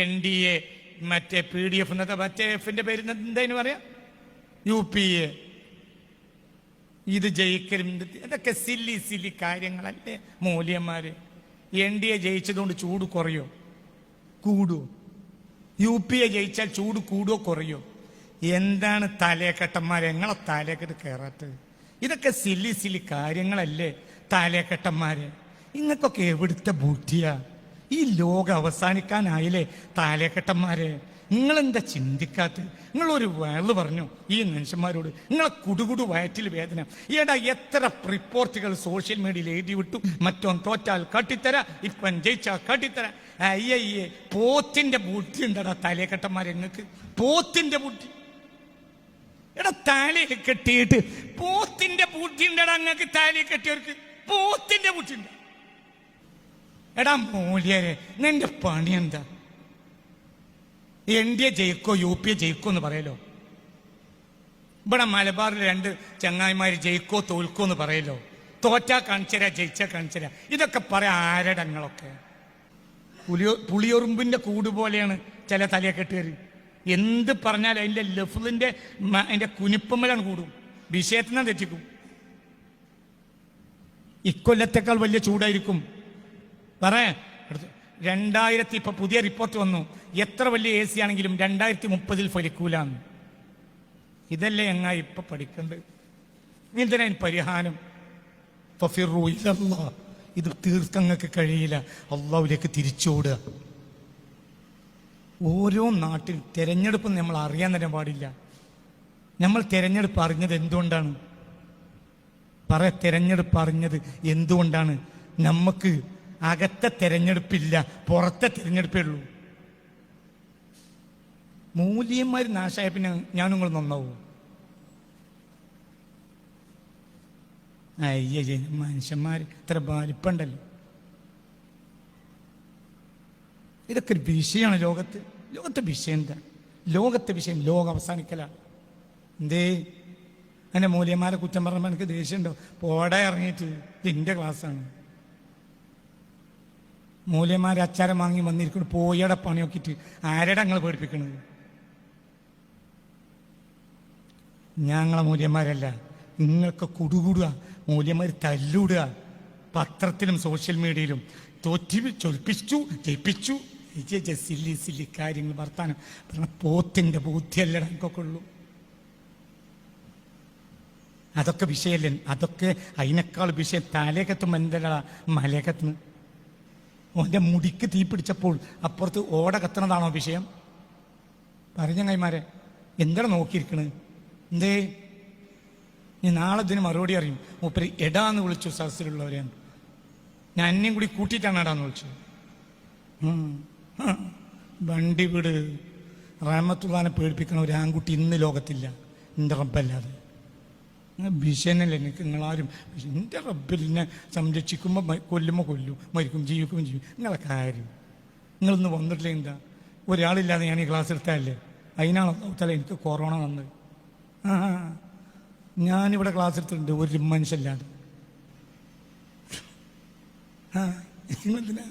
N D A മറ്റേ P D F എന്നൊക്കെ മറ്റേ എഫിന്റെ പേര് എന്തായിരുന്നു പറയാ? U P A. ഇത് ജയിക്കലും ഇത് ഇതൊക്കെ സില്ലി സില്ലി കാര്യങ്ങളല്ലേ മൂല്യന്മാര്. എൻ ഡി എ ജയിച്ചതുകൊണ്ട് ചൂട് കുറയോ? കൂടുവോ? യു പി എ ജയിച്ചാൽ ചൂട് കൂടുവോ കുറയോ? എന്താണ് തലേക്കെട്ടന്മാരെ എങ്ങളെ തലേക്കെട്ട് കയറാത്തത് ഇതൊക്കെ സില്ലി സില്ലി കാര്യങ്ങളല്ലേ തലേക്കെട്ടന്മാരെ ഇങ്ങക്കൊക്കെ എവിടുത്തെ ബുദ്ധിയാ? ഈ ലോകം അവസാനിക്കാനായില്ലേ താലേക്കെട്ടന്മാരെ? നിങ്ങളെന്താ ചിന്തിക്കാത്ത? നിങ്ങളൊരു വേൾ പറഞ്ഞു ഈ മനുഷ്യന്മാരോട്. നിങ്ങളെ കുടുകുടു വയറ്റിൽ വേദന. ഈടാ എത്ര റിപ്പോർട്ടുകൾ സോഷ്യൽ മീഡിയയിൽ എഴുതി വിട്ടു. മറ്റോൻ തോറ്റാൽ കാട്ടിത്തര ഇപ്പൻ ജയിച്ചാൽ കാട്ടിത്തര. അയ്യേ പോത്തിന്റെ ബുദ്ധി ഉണ്ടടാ തലേക്കെട്ടന്മാരെ നിങ്ങൾക്ക്. പോത്തിന്റെ ബുദ്ധി. എടാ തലയിൽ കെട്ടിയിട്ട് പോത്തിന്റെ ബുദ്ധി ഉണ്ടടാ നിങ്ങൾക്ക് തലയിൽ കെട്ടിയവർക്ക്. പോത്തിന്റെ ബുദ്ധി ഉണ്ട്. എടാ മൂല്യരെ നിന്റെ പണി എന്താ? എൻ ഡി എ ജയിക്കോ യു പി എ ജയിക്കോ എന്ന് പറയലോ? ഇവിടെ മലബാറിൽ രണ്ട് ചങ്ങായിമാർ ജയിക്കോ തോൽക്കോ എന്ന് പറയലോ? തോറ്റാ കാണിച്ചരാ ജയിച്ചാ കാണിച്ചരാ. ഇതൊക്കെ പറയാ ആരടങ്ങളൊക്കെ. പുലിയോ പുളിയൊറുമ്പിന്റെ കൂട് പോലെയാണ് ചില തലയെ കെട്ടുകയറി എന്ത് പറഞ്ഞാലും അതിന്റെ ലഫ്ലിന്റെ അതിന്റെ കുനിപ്പമ്മലാണ് കൂടും. വിഷയത്തിനാ തെറ്റിക്കും. ഇക്കൊല്ലത്തെക്കാൾ വലിയ ചൂടായിരിക്കും. പറയാ. രണ്ടായിരത്തി ഇപ്പൊ പുതിയ റിപ്പോർട്ട് വന്നു. എത്ര വലിയ എ സി ആണെങ്കിലും രണ്ടായിരത്തി മുപ്പതിൽ ഫലിക്കൂലാന്ന്. ഇതല്ലേ എങ്ങാ ഇപ്പൊ പഠിക്കണ്ട് എന്തിനാ പരിഹാരം. ഇത് തീർക്കങ്ങൾക്ക് കഴിയില്ല. അള്ളാഹുലേക്ക് തിരിച്ചോടുക. ഓരോ നാട്ടിൽ തെരഞ്ഞെടുപ്പ് നമ്മൾ അറിയാൻ തന്നെ പാടില്ല. നമ്മൾ തെരഞ്ഞെടുപ്പ് അറിഞ്ഞത് എന്തുകൊണ്ടാണ്? പറ തെരഞ്ഞെടുപ്പ് അറിഞ്ഞത് എന്തുകൊണ്ടാണ്? നമുക്ക് അകത്തെ തിരഞ്ഞെടുപ്പില്ല പുറത്തെ തിരഞ്ഞെടുപ്പേ ഉള്ളൂ. മൂല്യന്മാർ നാശമായ പിന്നെ ഞാൻ നിങ്ങൾ നന്നാവും. അയ്യ മനുഷ്യന്മാർ ഇത്ര ബാലിപ്പണ്ടല്ലോ ഇതൊക്കെ ഒരു വിഷയമാണ് ലോകത്ത്. ലോകത്തെ വിഷയം എന്താ? ലോകത്തെ വിഷയം ലോകം അവസാനിക്കലാണ് എന്തേ? എന്റെ മൂല്യന്മാരെ കുറ്റം പറഞ്ഞപ്പോൾ എനിക്ക് ദേഷ്യമുണ്ടോ? പോടെ ഇറങ്ങിയിട്ട്. ഇതിന്റെ ക്ലാസ്സാണ് മൂല്യന്മാരെ അച്ചാരം വാങ്ങി വന്നിരിക്കുന്നു. പോയടെ പണി നോക്കിയിട്ട് ആരുടെ ഞങ്ങൾ പേടിപ്പിക്കുന്നത് ഞങ്ങളെ മൂല്യന്മാരല്ല. നിങ്ങൾക്ക് കുടുകൂടുക മൂല്യന്മാർ തല്ലിടുക. പത്രത്തിലും സോഷ്യൽ മീഡിയയിലും തോറ്റി ചൊൽപ്പിച്ചു ജയിപ്പിച്ചു. സില്ലി സില്ലി കാര്യങ്ങൾ വർത്താനം. പറഞ്ഞ പോത്തിന്റെ ബുദ്ധിയല്ല എനിക്കൊക്കെ ഉള്ളൂ. അതൊക്കെ വിഷയമല്ലേ അതൊക്കെ അതിനേക്കാൾ വിഷയം താലേക്കത്തും എന്തല്ല മലയക്കത്തുനിന്ന് ഓന്റെ മുടിക്ക് തീ പിടിച്ചപ്പോൾ അപ്പുറത്ത് ഓട കത്തണതാണോ വിഷയം? പറഞ്ഞ കൈമാരെ എന്താണ് നോക്കിയിരിക്കണത് എന്തേ? നീ നാളെ ഇതിന് മറുപടി അറിയും. മൂപ്പര് എടാന്ന് വിളിച്ചു സദസ്സിലുള്ളവരെയാണ് ഞാൻ എന്നെയും കൂടി കൂട്ടിയിട്ടാണ് എടാന്ന് വിളിച്ചത്. വണ്ടി വീട്. റഹമത്തുള്ളാനെ പേടിപ്പിക്കണ ഒരു ആൺകുട്ടി ഇന്ന് ലോകത്തില്ല. എന്റെ റബ്ബല്ലാതെ. ഭീഷണല്ലേ എനിക്ക് നിങ്ങളാരും എന്റെ റബ്ബിലിനെ സംരക്ഷിക്കുമ്പോൾ കൊല്ലുമ്പോൾ കൊല്ലും മരിക്കും ജീവിക്കുമ്പോൾ ജീവിക്കും നിങ്ങളെ കാര്യം. നിങ്ങളൊന്ന് വന്നിട്ടില്ല എന്താ? ഒരാളില്ലാതെ ഞാൻ ഈ ക്ലാസ് എടുത്തതല്ലേ അതിനാണ് തല എനിക്ക് കൊറോണ വന്നത്. ആ ഞാനിവിടെ ക്ലാസ് എടുത്തിട്ടുണ്ട് ഒരു മനുഷ്യല്ലാതെ ആ നിങ്ങളെന്തിനാ